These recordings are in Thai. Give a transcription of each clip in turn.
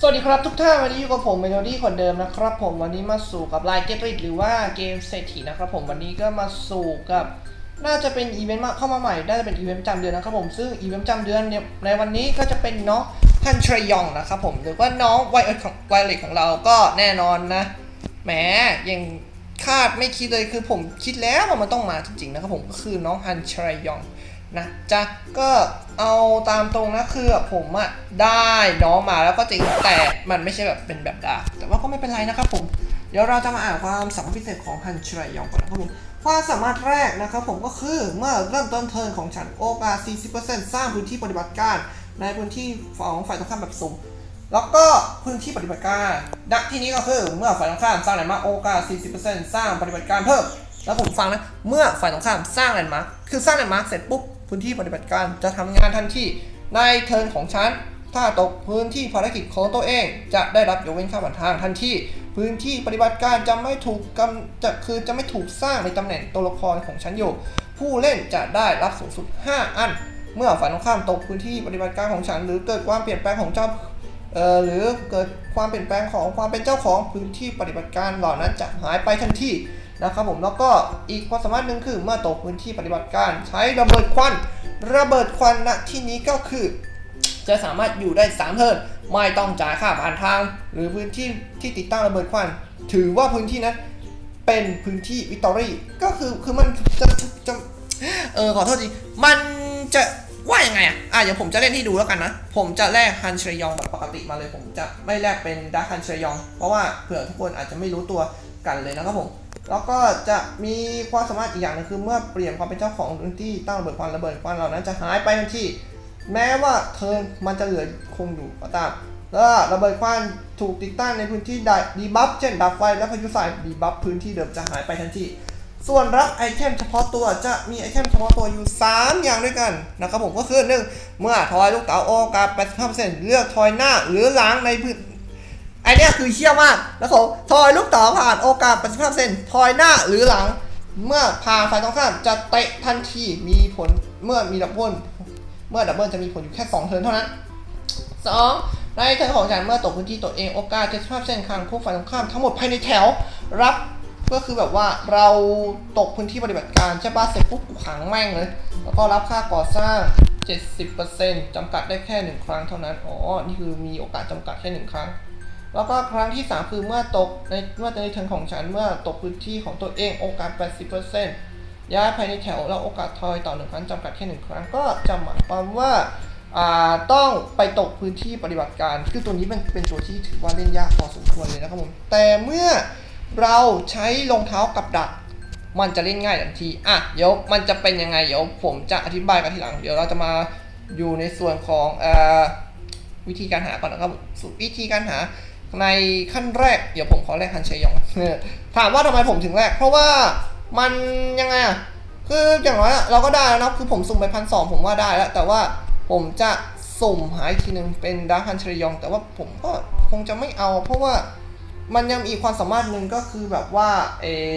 สวัสดีครับทุกท่านวันนี้อยู่กับผมเมโลดี้คนเดิมนะครับ ผมวันนี้มาสู่กับไลน์เกตริหรือว่าเกมเศรษฐีนะครับผมวันนี้ก็มาสู่กับ น่าจะเป็นอีเวนต์มาเข้ามาใหม่น่าจะเป็นอีเวนต์ประจำเดือนนะครับผมซึ่งอีเวนต์ประจำเดือนเนี่ยในวันนี้ก็จะเป็นน้องฮันทรยองนะครับผมหรือว่าน้องไวเอของไวเล็กของเราก็แน่นอนนะแหมยังคาดไม่คิดเลยคือผมคิดแล้วว่ามันต้องมาจริงๆนะครับผมก็คือน้องฮันทรยอง นะจ๊ะก็เอาตามตรงนะคือผมอะได้น้องมาแล้วก็จริงแต่มันไม่ใช่แบบเป็นแบบดาแต่ว่าก็ไม่เป็นไรนะครับผมเดี๋ยวเราจะมาอ่านความสามารถพิเศษของฮันชรยองก่อนนะครับผมความสามารถแรกนะครับผมก็คือเมื่อเริ่มต้นเทิร์นของฉันโอกาส 40%สร้างพื้นที่ปฏิบัติการ ในพื้นที่ของฝ่ายตรงข้ามแบบสุ่มแล้วก็พื้นที่ปฏิบัติการดักที่นี้ก็คือเมื่อฝ่ายตรงข้ามสร้างแลนด์มาร์คโอกาส 40%สร้างปฏิบัติการเพิ่มแล้วผมฟังนะเมื่อฝ่ายตรงข้ามสร้างแลนด์มาร์คคือสร้างแลนด์มาร์คเสร็จปุ๊บ พื้นที่ปฏิบัติการจะทำงานทันทีในเทิร์นของฉัน ถ้าตกพื้นที่ภารกิจของตัวเอง จะได้รับยกเว้นค่าผ่านทางทันทีพื้นที่ปฏิบัติการจะไม่ถูกกำจะคือจะไม่ถูกสร้างในตำแหน่งตัวละครของฉันอยู่ ผู้เล่นจะได้รับสูงสุด 5 อัน เมื่อฝ่ายตรงข้ามตกพื้นที่ปฏิบัติการของฉัน หรือเกิดความเปลี่ยนแปลงของเจ้าเอ่อหรือเกิดความเปลี่ยนแปลงของความเป็นเจ้าของพื้นที่ปฏิบัติการเหล่านั้นจะหายไปทันที นะครับผมแล้วก็อีกความสามารถหนึ่งคือเมื่อตกพื้นที่ปฏิบัติการใช้ระเบิดควัน ระเบิดควันณที่นี้ก็คือ จะสามารถอยู่ได้3เทิร์นไม่ต้องจ่ายค่าผ่านทาง หรือพื้นที่ที่ติดตั้งระเบิดควัน ถือว่าพื้นที่นั้นเป็นพื้นที่วิตอรี่ก็คือคือมันจะจะเออขอโทษทีมันจะว่ายังไงอะอะเดี๋ยวผมจะเล่นให้ดูแล้วกันนะ ผมจะแลกฮันเชยองแบบปกติมาเลย ผมจะไม่แลกเป็นดักฮันเชยอง เพราะว่าเผื่อทุกคนอาจจะไม่รู้ตัวกันเลยนะครับผม แล้วก็จะมีความสามารถอีกอย่างหนึงคือ เมื่อเปลี่ยนความเป็นเจ้าของพื้นที่ตั้งระเบิดควันระเบิดควันเหล่านั้นจะหายไปทันทีแม้ว่าเทิร์นมันจะเหลือคงอยู่ก็ตามแล้วระเบิดควันถูกติดตั้งในพื้นที่ใดดีบัฟเช่นดับไฟและพายุทรายดีบัฟพื้นที่เดิมจะหายไปทันทีส่วนรับไอเทมเฉพาะตัวจะมีไอเทมเฉพาะตัวอยู่ 3 อย่างด้วยกันนะครับผมก็คือหนึ่งเมื่อทอยลูกเต๋าโอกาส85%เลือกทอยหน้าหรือหลังใน พื้นไอเนี้ยคือเชี่ยมาก แล้วผมทอยลูกเต๋าผ่านโอกาส85%ทอยหน้าหรือหลัง เมื่อผ่านฝ่ายตรงข้ามจะเตะทันทีมีผลเมื่อมีดับเบิลเมื่อดับเบิลจะมีผลอยู่แค่ 2 เทิร์นเท่านั้น 2. ในเทิร์นของฉันเมื่อตกพื้นที่ตัวเองโอกาส75%ครั้งคู่ฝ่ายตรงข้ามทั้งหมดภายในแถวรับก็คือแบบว่าเราตกพื้นที่ปฏิบัติการใช่ปะเสร็จปุ๊บกูขังแม่งเลย แล้วก็รับค่าก่อสร้าง 70%จำกัดได้แค่หนึ่งครั้งเท่านั้น อ๋อ นี่คือมีโอกาสจำกัดแค่หนึ่งครั้ง แล้วก็ครั้งที่ 3 คือเมื่อตกในเมื่อในเทิร์นของฉันเมื่อตกพื้นที่ของตัวเองโอกาส 80%ย้ายภายในแถวแล้วโอกาสทอยต่อหนึ่งครั้งจำกัดแค่หนึ่งครั้งก็จะหมายความว่าต้องไปตกพื้นที่ปฏิบัติการ คือตัวนี้มันเป็นตัวที่ถือว่าเล่นยากพอสมควรเลยนะครับผมแต่เมื่อเราใช้รองเท้ากับดัก มันจะเล่นง่ายทันทีอะเดี๋ยวมันจะเป็นยังไงเดี๋ยวผมจะอธิบายกันทีหลัง เดี๋ยวเราจะมาอยู่ในส่วนของอวิธีการหาก่อนนะครับวิธีการหา ในขั้นแรกเดี๋ยวผมขอแรกฮันเชยองถามว่าทำไมผมถึงแรก เพราะว่ามันยังไงอะคืออย่างน้อยอะเราก็ได้แล้วนะคือผมสุ่มไปพันสองผมว่าได้แล้ว แต่ว่าผมจะสุ่มหาอีกทีหนึ่งเป็นดาร์คันเชยอง แต่ว่าผมก็คงจะไม่เอา เพราะว่ามันยังมีความสามารถหนึ่งก็คือแบบว่าเออ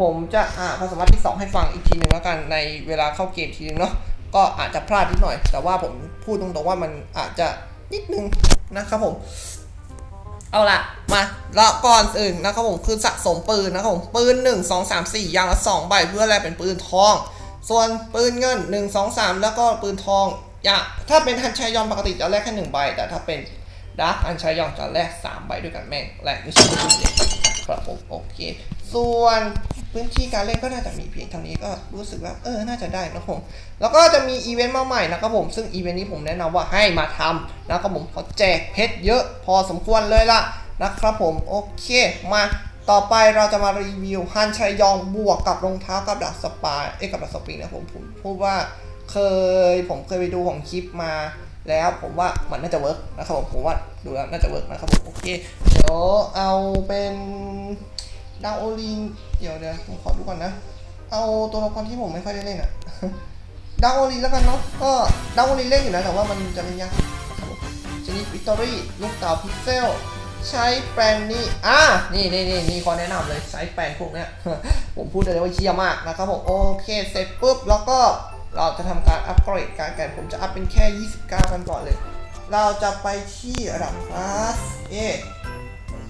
ผมจะอ่าความสามารถที่ 2 ให้ฟังอีกทีหนึ่งแล้วกันในเวลาเข้าเกมทีนึงเนาะก็อาจจะพลาดนิดหน่อย แต่ว่าผมพูดตรงๆว่ามันอาจจะนิดนึงนะครับผม เอาละมาแล้วก่อนอื่นนะครับผมคือสะสมปืนนะครับผมปืน 1 2 3 4 อย่างละ2ใบเพื่อแลกเป็นปืนทอง ส่วนปืนเงิน 1 2 3 แล้วก็ปืนทองอย่าถ้าเป็นทันชัยยอมปกติจะแลกแค่หนึ่งใบ แต่ถ้าเป็นดาร์กอันชัยยอมจะแลก3ใบด้วยกันแม่งแลกไม่ใช่ปืนเดียวครับผมโอเค ส่วน พื้นที่การเล่นก็น่าจะมีเพียงเท่านี้ก็รู้สึกว่าเออน่าจะได้นะผมแล้วก็จะมีอีเวนต์มาใหม่นะครับผมซึ่งอีเวนต์นี้ผมแนะนำว่าให้มาทำนะครับผมเขาแจกเพชรเยอะพอสมควรเลยล่ะนะครับผมโอเคมาต่อไปเราจะมารีวิวฮันชัยยองบวกกับรองเท้ากับดักสปายเอ้กับดักสปริงนะผมผมพูดว่าเคยผมเคยไปดูของคลิปมาแล้วผมว่ามันน่าจะเวิร์กนะครับผมผมว่าดูแล้วน่าจะเวิร์กนะครับผมโอเคเดี๋ยวเอาเป็น ดาวโอลินเดี๋ยวเดี๋ยวผมขอดูก่อนนะ เอาตัวละครที่ผมไม่ค่อยได้เล่นอะดาวโอลีแล้วกันเนาะก็ดาวโอลีเล่นอยู่นะแต่ว่ามันจะไม่ยากครับผมชนิดวิกตอรี่ลูกเต่าพิกเซลใช้แปลนนี้อ่านี่นี่นี่มีข้อแนะนำเลยใช้แปลนพวกเนี้ยผมพูดได้เลยว่าเชี่ยมากนะครับผมโอเคเสร็จปุ๊บแล้วก็เราจะทำการอัปเกรดการแกนผมจะอัพเป็นแค่ 29 กันก่อนเลย เราจะไปที่ระดับคลาสเอ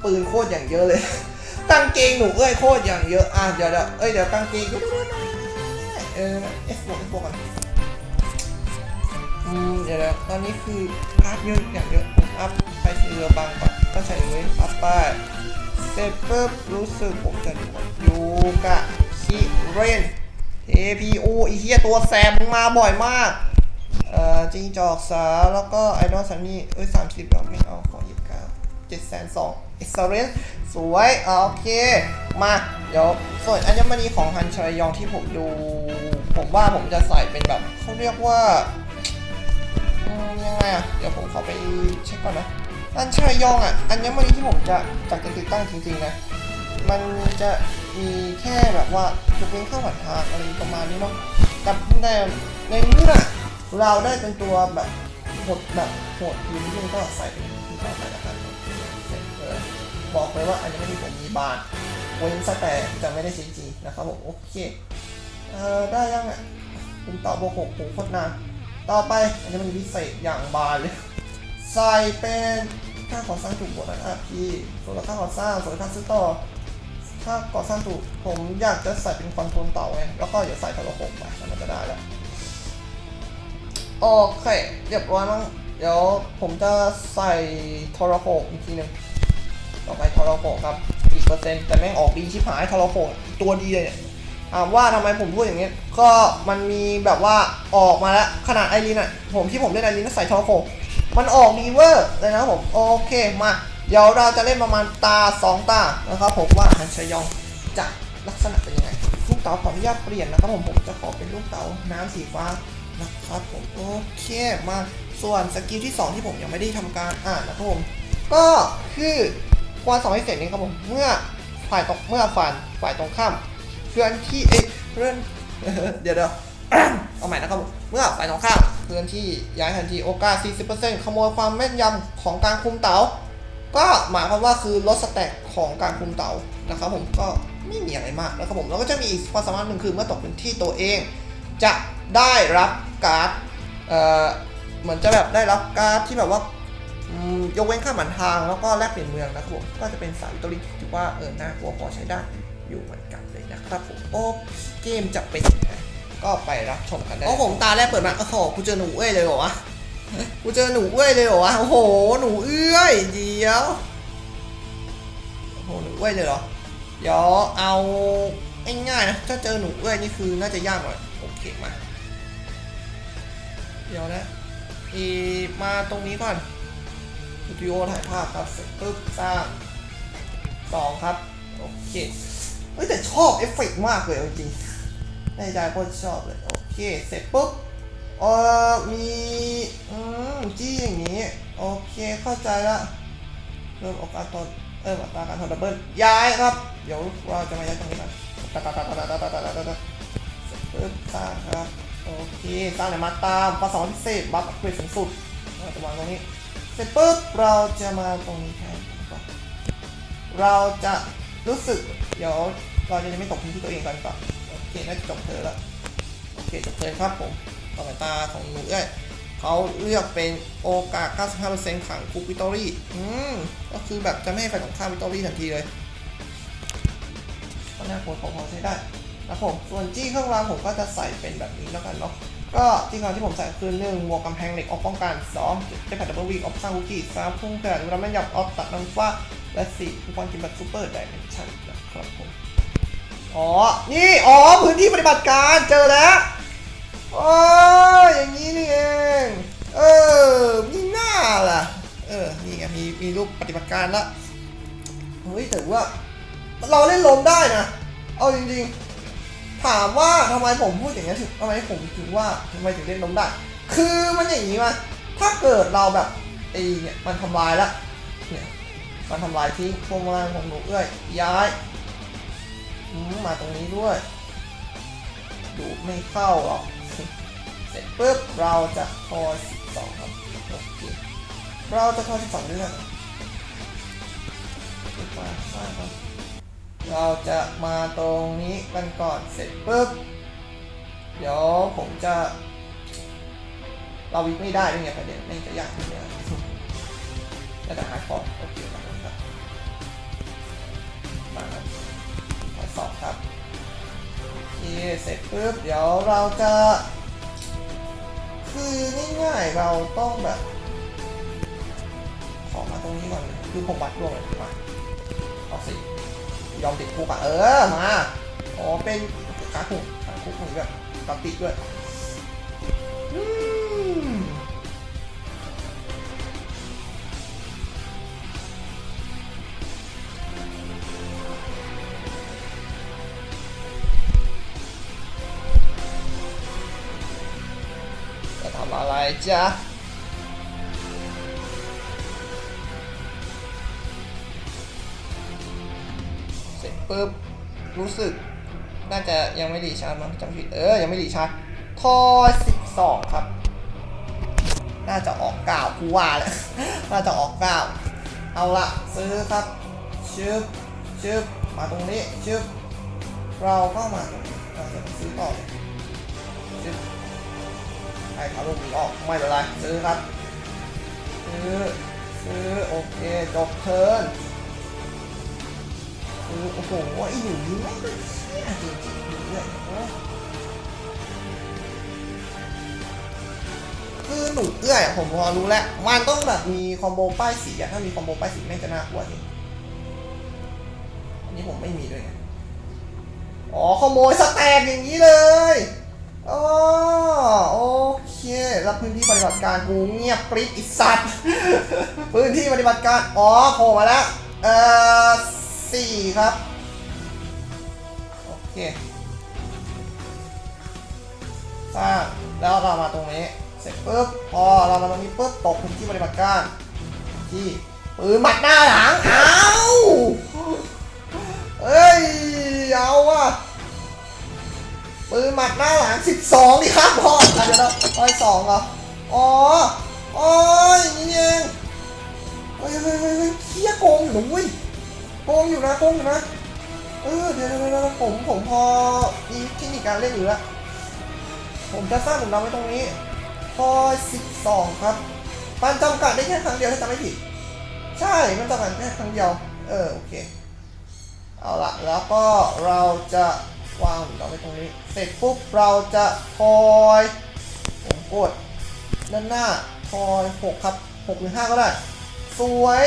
ปืนโคตรอย่างเยอะเลย กางเกงหนูเอ้ยโคตรอย่างเยอะอะเดี๋ยวเดี๋ยวเอ้ยเดี๋ยวกางเกงเออเอฟบวกเอฟบวกกันอืมเดี๋ยวเดี๋ยวตอนนี้คืออัพเยอะอย่างเยอะผมอัพไปเรือบางก่อนก็ใช้เว้นอัพไปเสร็จปุ๊บรู้สึกผมจะอยู่กับชิเรน APO อีเหี้ยตัวแซมมึงมาบ่อยมากเอ่อจิงจอกสาแล้วก็ไอดอลซันนี่เอ้ยสามสิบเราไม่เอาขอยี่สิบเก้า เจ็ดแสนสองเอ็กซ์เรนสวยโอเค มาเดี๋ยวส่วนอัญมณีของฮันชรยองที่ผมดู ผมว่าผมจะใส่เป็นแบบเขาเรียกว่ายังไงอะเดี๋ยวผมขอไปเช็คก่อนนะอัญชรยองอะอัญมณีที่ผมจะจากจะติดตั้งจริงๆนะมันจะมีแค่แบบว่ายกเว้นข้าวผัดทางอะไรประมาณนี้เนาะกับแต่ในเมื่อเราได้เป็นตัวแบบหดแบบหดอยู่นิดนึงก็ใส่เป็นที่ต่อไปแล้วกันเสร็จเลย บอกเลยว่าอันนี้ไม่ได้ผมมีบานเว้นซะแต่จะไม่ได้ใช้จริงนะครับผมโอเคเอ่อได้ยังอะผมต่อโบวกหกผมโคตรนานต่อไปอันนี้มันมีพิเศษอย่างบานเลยใส่เป็นค่าก่อสร้างถูกบวกนะครับพี่ส่วนราคาก่อสร้างส่วนราคาซื้อต่อถ้าก่อสร้างถูกผมอยากจะใส่เป็นคอนโทรลเต่าไงแล้วก็อย่าใส่ทรโขงไปมันจะได้แล้วโอเคเรียบร้อยมั้งเดี๋ยวผมจะใส่ทรโขงอีกทีหนึ่ง ต่อไปทรโขงครับอีกเปอร์เซ็นต์แต่แม่งออกดีชิบหายทรโขงตัวดีเลยเนี่ยถามว่าทำไมผมพูดอย่างนี้ก็มันมีแบบว่าออกมาแล้วขนาดไอรีนอะผมที่ผมเล่นไอรีนใส่ทรโขงมันออกดีเวอร์เลยนะผมโอเคมาเดี๋ยวเราจะเล่นประมาณตา 2 ตานะครับผมว่าฮันชยองจะลักษณะเป็นยังไงลูกเต๋าขออนุญาตเปลี่ยนนะครับผมผมจะขอเป็นลูกเต๋าน้ำสีฟ้านะครับผมโอเคมาส่วนสกิลที่ 2 ที่ผมยังไม่ได้ทำการอ่านนะครับผมก็คือ ความสองพิเศษนี้ครับผมเมื่อฝ่ายตรงเมื่อฝ่ายฝ่ายตรงข้ามเคลื่อนที่เอ้ยเคลื่อนเดี๋ยวเดี๋ยวเอาใหม่นะครับผมเมื่อฝ่ายตรงข้ามเคลื่อนที่ย้ายทันทีโอกาส 40%ขโมยความแม่นยำของการคุมเต๋าก็หมายความว่าคือลดสแต็กของการคุมเตานะครับผมก็ไม่มีอะไรมากนะครับผมแล้วก็จะมีอีกความสามารถหนึ่งคือเมื่อตกเป็นที่ตัวเอง จะได้รับการ์ดเอ่อเหมือนจะแบบได้รับการ์ดที่แบบว่า ยกเว้นค่าหมันทางแล้วก็แลกเปลี่ยนเมืองนะครับผมก็จะเป็นสายวิตอรี่ที่ถือว่าเออน่ากลัวพอใช้ได้อยู่เหมือนกันเลยนะครับผมโอ้เกมจะเป็นยังไงก็ไปรับชมกันได้โอ้ผมตาแรกเปิดมาโอ้โหกูเจอหนูเอ้ยเลยเหรอวะกูเจอหนูเอ้ยเลยเหรอวะโอ้โหหนูเอ้ยเดี๋ยวโอ้โหหนูเอ้ยเลยเหรอเดี๋ยวเอาง่ายๆนะถ้าเจอหนูเอ้ยนี่คือน่าจะยากหน่อยโอเคมาเดี๋ยวนะอีมาตรงนี้ก่อน สตูดิโอถ่ายภาพครับเสร็จปุ๊บสร้างสองครับ โอเค เฮ้ยแต่ชอบเอฟเฟกต์มากเลยจริงในใจโคตรชอบเลย โอเค เสร็จปุ๊บเออมีอืมจี้อย่างนี้ โอเคเข้าใจละเริ่มออกการตอนเริ่มอัตาการทอนดับเบิลย้ายครับ เดี๋ยวเราจะมาย้ายตรงนี้กันตาตาตาตาตาตาตาตาตาตาเริ่มสร้างครับ โอเคสร้างเลยมาตามภาษาพิเศษบัฟอัพเกรดสูงสุดจะวางตรงนี้ ร็จปุ๊บเราจะมาตรงนี้แทนก่อนเราจะรู้สึก เดี๋ยวเราจะไม่ตกพื้นที่ตัวเองกันก่อนโอเคน่าจะจบเธอแล้วโอเคจบเลยครับผมต่อไปตาของหนูเอ้ยเขาเลือกเป็นโอกาส 95%ขังคุกวิตอรี่อืมก็คือแบบจะไม่ให้ฝ่ายตรงข้ามวิตอรี่ทันทีเลยก็น่ากลัวพอๆใช้ได้นะผมส่วนจี้เครื่องรางผมก็จะใส่เป็นแบบนี้แล้วกันเนาะ ก็จี้เครื่องรางที่ผมใส่คือหนึ่งหมวกกำแพงเหล็กออฟป้องกันสองได้ผัดดับเบิลวีออฟสร้างคุกกี้สามพุ่งกระดาษร้าแม่นยับออฟตัดน้ำฟ้า และสี่คูปองกินแบบซูเปอร์ไดเมนชั่นนะครับผมอ๋อ นี่ อ๋อ พื้นที่ปฏิบัติการเจอแล้วอ๋ออย่างนี้นี่เองเออมีหน้าล่ะ เออ นี่ไง มีมีรูปปฏิบัติการละเฮ้ยแต่ว่า เราเล่นลมได้นะ เอาจริงๆ ถามว่าทำไมผมพูดอย่างนี้ถึงทำไมผมถึงว่าทำไมถึงเล่นลมได้ คือมันอย่างนี้มาถ้าเกิดเราแบบไอ้เนี่ยมันทำลายละเนี่ยมันทำลายทิ้งพวงมาลัยของหนูเอ้ยย้ายมาตรงนี้ด้วย ดูไม่เข้าหรอกเสร็จปุ๊บเราจะทอย12ครับโอเคเราจะทอย12เรื่องไปไปครับ เราจะมาตรงนี้กันก่อนเสร็จปุ๊บ เดี๋ยวผมจะ เราวิกไม่ได้ด้วยไงประเด็นไม่จะยากขึ้นเนี่ยแต่แต่หายของโอเคครับครับมาครับทดสอบครับโอเคเสร็จปุ๊บ เดี๋ยวเราจะ คือง่ายๆเราต้องแบบ ขอมาตรงนี้ก่อนคือผมวัดดวงเลยมาเอาสิ ยอมติดคุกอะเออมาอ๋อเป็นขาคุกขาคุกเหมือนแบบตัดติดด้วยจะทำอะไรจ๊ะ ปุ๊บรู้สึก น่าจะยังไม่รีชาร์จมั้งจำผิดเออ ยังไม่รีชาร์จทอสิบสองครับ น่าจะออกเก้ากูว่าแหละน่าจะออกเก้าเอาละซื้อครับชึบชึบมาตรงนี้ชึบเราก็มาเราจะซื้อต่อชึบให้ขาลูกนี้ออกไม่เป็นไรซื้อครับ ซื้อซื้อโอเคจบเทิร์น โอ้โหไอ้หนูนี่ไม่งก็เชี่ยจริงๆเลยโอ้คือหนูเอื้อยอะผมพอรู้แล้ว มันต้องแบบมีคอมโบป้ายสีอะถ้ามีคอมโบป้ายสีแม่งจะน่ากลัวจริงอันนี้ผมไม่มีด้วยไงอ๋อขโมยสแต็กอย่างนี้เลยอ๋อโอเคแล้วพื้นที่ปฏิบัติการกูเงียบกริบอิสัต พื้นที่ปฏิบัติการ อ๋อโผล่มาแล้ว เอ่อ สี่ครับ โอเคสร้างแล้วเรามาตรงนี้ เสร็จปุ๊บพอเรามาตรงนี้ปุ๊บตกพื้นที่ปฏิบัติการที่ปืนหมัดหน้าหลังเอาเอ้ยเอาว่ะปืนหมัดหน้าหลัง 12ดิครับพ่อเดี๋ยวเราร้อยสองเหรออ๋ออ๋ออย่างนี้เองเฮ้ยเฮ้ยเฮ้ยเฮ้ยเฮียโกงอยู่นะเว้ย โกงอยู่นะโกงอยู่นะ เออเดี๋ยวเดี๋ยวผมผมพอมีเทคนิคการเล่นอยู่แล้วผมจะสร้างหนุนนำไว้ตรงนี้พอ12 ครับมันจำกัดได้แค่ครั้งเดียวถ้าจำไม่ผิด ใช่ มันจำกัดแค่ครั้งเดียว เออ โอเค เอาละแล้วก็เราจะวางหนุนนำไว้ตรงนี้ เสร็จปุ๊บเราจะทอยผมกดด้านหน้าทอย 6 ครับ 6 หรือ 5 ก็ได้ สวย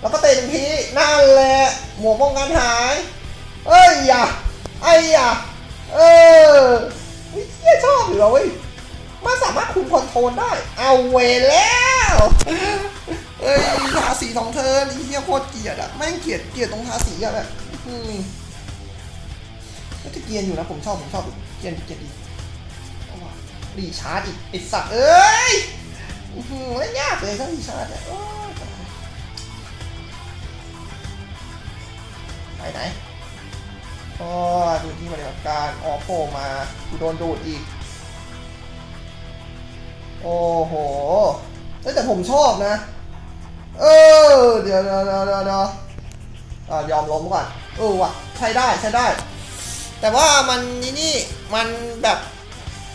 แล้วก็เตะหนึ่งทีนั่นแหละหมวกป้องกันหาย เอ้ยอย่าไอ้อย่าเออเฮ้เหี้ยชอบอยู่แล้วเว้ยมันสามารถคุมคอนโทรลได้ เอาเวรแล้วเอ้ยทาสีสองเทิร์นไอ้เหี้ยโคตรเกลียดอะแม่งเกลียดเกลียดตรงทาสีอะแบบอืมก็จะเกลียนอยู่นะผมชอบผมชอบเกลียดเกลียนดีเอาว่ะรีชาร์จอีกไอสัตว์เอ้ยอื้อหือแล้วยากเลยถ้ารีชาร์จเนี่ย ไปไหนก็ดูที่ปฏิบัติการออโผล่มากูโดนดูดอีก โอ้โหแต่ผมชอบนะ เออ เดี๋ยวเดี๋ยวเดี๋ยวเดี๋ยวยอมล้มก่อน เออว่ะ ใช้ได้ใช้ได้ แต่ว่ามันนี่นี่มันแบบ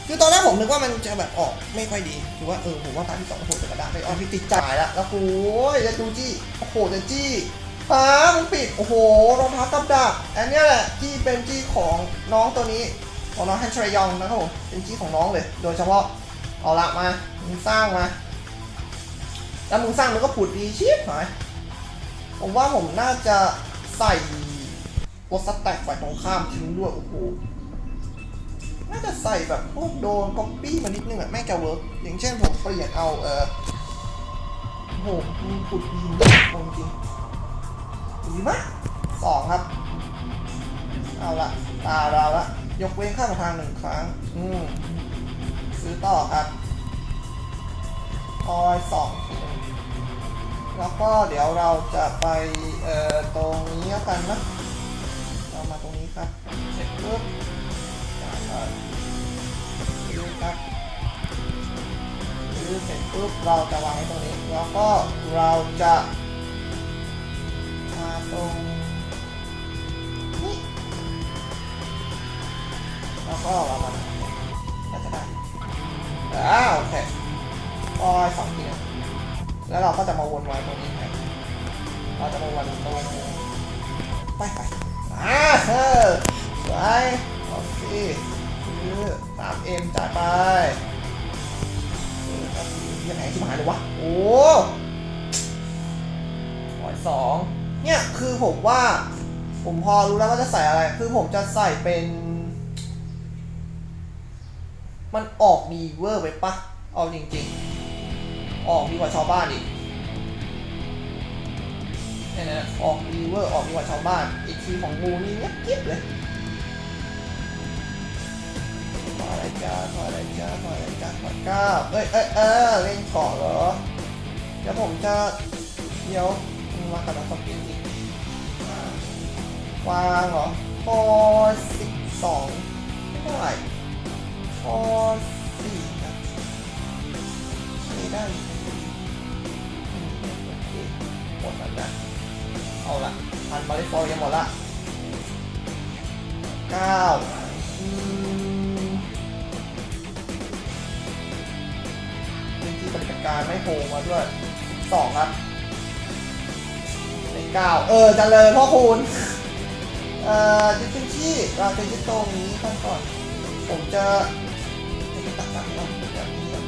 คือตอนแรกผมนึกว่ามันจะแบบออกไม่ค่อยดีคือว่าเออผมว่าตาที่สองโอ้โหจะกระดาษไปออพี่ติดจ่ายแล้วแล้วโอ้ยจะดูจี้โอ้โหจะจี้ ป้ามันปิด โอ้โห รองเท้ากับดัก อันนี้แหละจี้เป็นจี้ของน้องตัวนี้ ของน้องฮันชรยองนะครับผม เป็นจี้ของน้องเลย โดยเฉพาะ เอาละมา มึงสร้างมา แล้วมึงสร้างมันก็ผุดดีชิบหายผมว่าผมน่าจะใส่โวสแต็กฝ่ายตรงข้ามทิ้งด้วย โอ้โห น่าจะใส่แบบพวกโดนก๊อปปี้มานิดนึงอะแม่งจะเวิร์กอย่างเช่นผมเปลี่ยนเอาเออโอ้โหมีขุดดินด้วยจริง ดีมากสองครับ เอาละตาเราละยกเว้นข้ามทางหนึ่งครั้ง อืมซื้อต่อครับออยสองแล้วก็เดี๋ยวเราจะไปเอ่อตรงนี้แล้วกันนะเรามาตรงนี้ครับเสร็จปุ๊บซื้อครับซื้อเสร็จปุ๊บเราจะวางไว้ตรงนี้ แล้วก็เราจะ ตรงนี้แล้วก็เรามาน่าจะได้อ่าโอเคอ้อยสองทีนะแล้วเราก็จะมาวนไว้ตรงนี้ครับเราจะมาวนตรงไปไปอ่าเออสวยโอเคคือสามเอ็มจ่ายไปยังไงที่หายเลยวะ โอ้ร้อยสอง เนี่ยคือผมว่า ผมพอรู้แล้วว่าจะใส่อะไร คือผมจะใส่เป็น มันออกดีเวอร์ไปปะเอาจริงๆ ออกดีกว่าชาวบ้านอีกเนี่ยนะออกดีเวอร์ออกดีกว่าชาวบ้าน อีกทีของงูนี่เงียบกิ๊บเลยขออะไรจ้าขออะไรจ้าขออะไรจ้าขอเก้าเอ้ยเอ้ยเออเล่นเกาะเหรอเดี๋ยวผมจะเดี๋ยว มากับนักสปินอีกวางเหรอพอสิบสองเท่าไหร่พอสี่นะใช้ได้อืมโอเคหมดแล้วนะเอาละพันบาริฟอร์ยังหมดละเก้าอืมที่ปฏิบัติการไม่โผล่มาด้วยสองครับ เก้าเออจะเลยพ่อคุณเอ่อยึดพื้นที่เราจะยึดตรงนี้ก่อนก่อน ผมจะตัดตัดเราแบบนี้ก่อน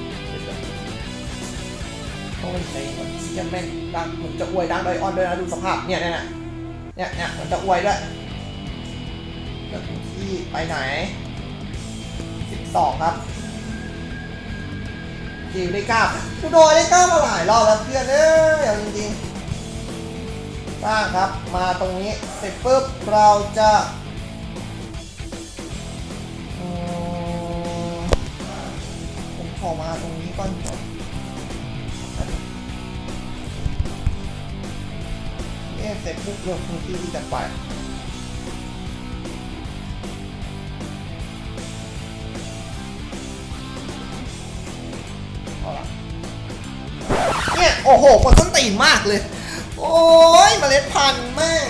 โอ้ยใจมันเชี่ยแม่งดังผมจะอวยดังโดออนด้วยนะดูสภาพเนี่ยเนี่ยเนี่ยเนี่ยผมจะอวยด้วยยึดพื้นที่ไปไหนสิบสองครับทีมได้เก้ากูโดนได้เก้ามาหลายรอบแล้วเพื่อนเอ้ยเอาจริงๆ สร้างครับ มาตรงนี้เสร็จปุ๊บเราจะผมขอมาตรงนี้ก่อนก่อนเอ๊ะเสร็จปุ๊บเลือกพื้นที่ที่จะไปเนี่ยโอ้โหกดต้นตีนมากเลย โอ้ยเมล็ดพันธุ์แม่ง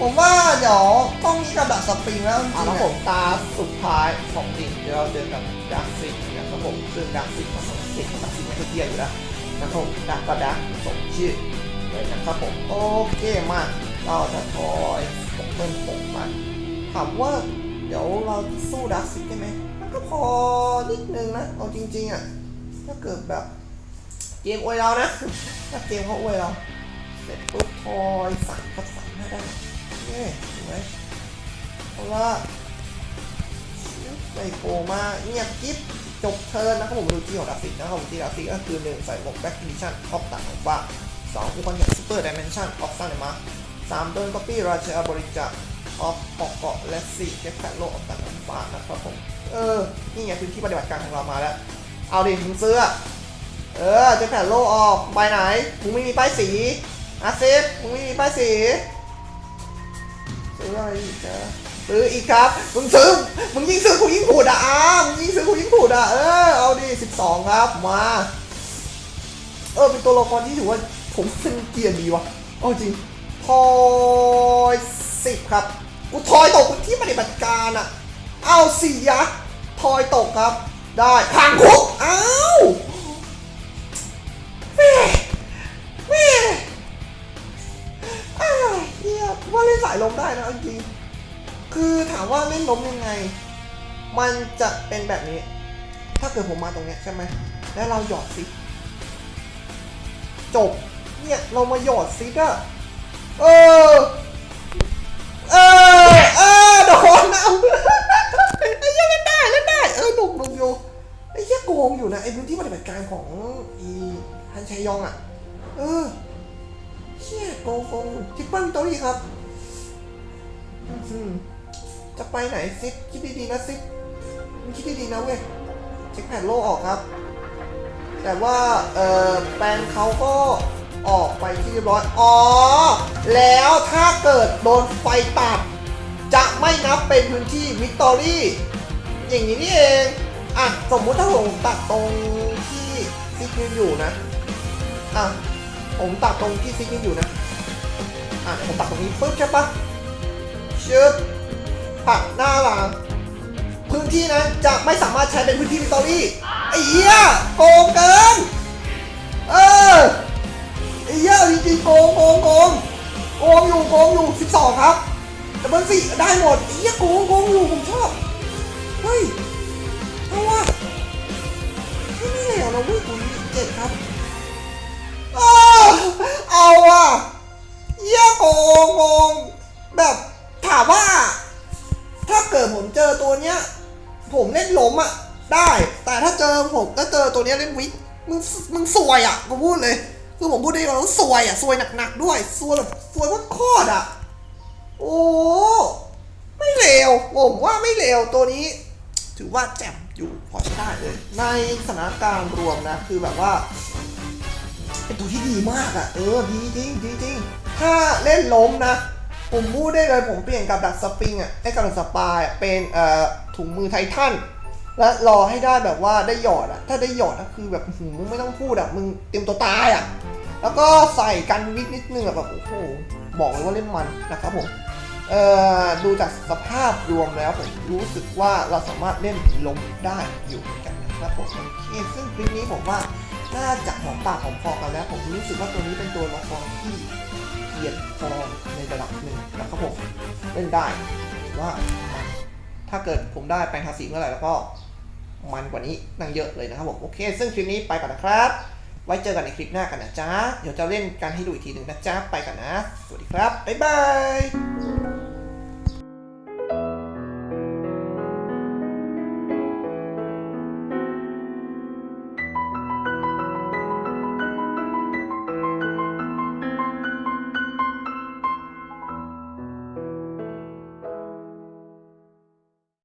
ผมว่าเดี๋ยวต้องมีกระดาษสปริงแล้วจริงๆแล้วผมตาสุดท้ายของจริงเดี๋ยวเราเจอกับดักซิกนะครับผมซึ่งดักซิกมันสองสิบดักซิกมันก็เทียอยู่แล้วนะครับผมดักก็ดักสมชื่อเลยนะครับผมโอเคมากเราจะทอยตกเพิ่มผงมาถามว่าเดี๋ยวเราสู้ดักซิกได้ไหมมันก็พอนิดนึงนะเอาจริงๆอะถ้าเกิดแบบ เกมอวยเรานะถ้าเกมเขาอวยเรา เสร็จปุ๊บทอยสั่งก็สั่งไม่ได้เนี่เห็นไหมเพราะว่าไอโกมาเงียบกิ๊บจบเทิร์นนะครับผมดูที่ของดาฟิกนะครับผมที่ดาฟิกก็คือหนึ่งใส่หมวกแบ็คดิชั่นออฟต่างของฟ้าสองอุปกรณ์อย่างซูเปอร์ดิเมนชั่นออฟซันเนมาสามโดนก๊อปปี้ราชาบริจาคออฟปอกเกาะและสี่เก็บแพทโลออฟต่างของฟ้านะครับผมเออนี่ไงพื้นที่ปฏิบัติการของเรามาแล้ว เอาดิมึงซื้อ เออจะแผ่นโลออกใบไหนมึงไม่มีป้ายสีอาเซฟมึงไม่มีป้ายสีซื้ออะไรอีกจ๊ะซื้ออีกครับมึงซื้อมึงยิ่งซื้อกูยิ่งผูดอะอ้ามึงยิ่งซื้อกูยิ่งผูดอะเออเอาดิสิบสองครับมาเออเป็นตัวละครที่ถือว่าผมเป็นเกียร์ดีวะเอาจริงทอยสิบครับกูทอยตกที่ปฏิบัติการอะเอาสี่ยทอยตกครับ ได้พังคุกอ้าวแม่แม่อ้าว เฮียว่าเล่นสายลมได้นะจริงคือถามว่าเล่นลมยังไง มันจะเป็นแบบนี้ ถ้าเกิดผมมาตรงเนี้ยใช่ไหมแล้วเราหยอดซิจบ เนี่ยเรามาหยอดซิปอะเออ เออ เออโดนนะไอ้เหี้ยังเล่นได้เล่นได้ เออหนุกหนุกอยู่ไอ้เหี้ยโกงอยู่นะไอ้พื้นที่ปฏิบัติการของอี ฮันชัยยองอะ เออเชี่ยโกงโกงทิปเปิลตัวนี้ครับอื้อหือจะไปไหนซิปคิดดีๆนะซิปมึงคิดดีๆนะเว้ยเช็คแผ่นโลออกครับ แต่ว่า เออแปลนเขาก็ออกไปที่เรียบร้อย อ๋อ แล้วถ้าเกิดโดนไฟตัด จะไม่นับเป็นพื้นที่วิกตอรี่ อย่างนี้นี่เอง อะ สมมุติถ้าผมตัดตรงที่ซิกยืนอยู่นะ อะผมตัดตรงที่ซิกยืนอยู่นะ อะผมตัดตรงนี้ปึ๊บใช่ปะชึบผักหน้าหลังพื้นที่นั้นจะไม่สามารถใช้เป็นพื้นที่วิตอรี่ไอ้เหี้ยโกงเกิน เออไอ้เหี้ยจริงๆโกงโกงโกงโกงอยู่โกงอยู่สิบสองครับแต่เบอร์สี่ได้หมดไอ้เหี้ยโกงโกงอยู่ผมชอบเฮ้ยเอาวะไม่ไม่เหลวนะเว้ยคุณเจ็ดครับ เอาอะเหี้ยโกงโกงแบบถามว่า ถ้าเกิดผมเจอตัวเนี้ย ผมเล่นล้มอะได้ แต่ถ้าเจอผมถ้าเจอตัวเนี้ยเล่นวิกมึงมึงซวยอะผมพูดเลย คือผมพูดได้ว่าซวยอะซวยหนักๆด้วยซวยแบบซวยว่าโคตรอะโอ้ไม่เลวผมว่าไม่เลวตัวนี้ ถือว่าแจ่มอยู่พอใช้ได้เลยในสถานการณ์รวมนะ คือแบบว่า เป็นตัวที่ดีมากอะ เออ ดีจริงดีจริง ถ้าเล่นล้มนะ ผมพูดได้เลยผมเปลี่ยนกับดักสปริงอะไอ้กับดักสปายอะเป็นเอ่อถุงมือไททันและรอให้ได้แบบว่าได้หยอดอะ ถ้าได้หยอดอะคือแบบหืมึงไม่ต้องพูดอะ มึงเตรียมตัวตายอะ แล้วก็ใส่กันวิกนิดนึงอะแบบโอ้โห บอกเลยว่าเล่นมันนะครับผมเอ่อดูจากสภาพรวมแล้วผมรู้สึกว่าเราสามารถเล่นล้มได้อยู่เหมือนกันนะครับผมโอเคซึ่งคลิปนี้ผมว่า น่าจะหอมปากหอมคอกันแล้ว ผมรู้สึกว่าตัวนี้เป็นตัวละครที่เกียรติฟอในระดับหนึ่งนะครับผมเล่นได้ว่าถ้าเกิดผมได้แปลงภาษีเมื่อไหร่แล้วก็มันกว่านี้นั่งเยอะเลยนะครับผมโอเค ซึ่งคลิปนี้ไปก่อนนะครับ ไว้เจอกันในคลิปหน้ากันนะจ๊ะ เดี๋ยวจะเล่นกันให้ดูอีกทีหนึ่งนะจ๊ะ ไปกันนะ สวัสดีครับ บ๊ายบาย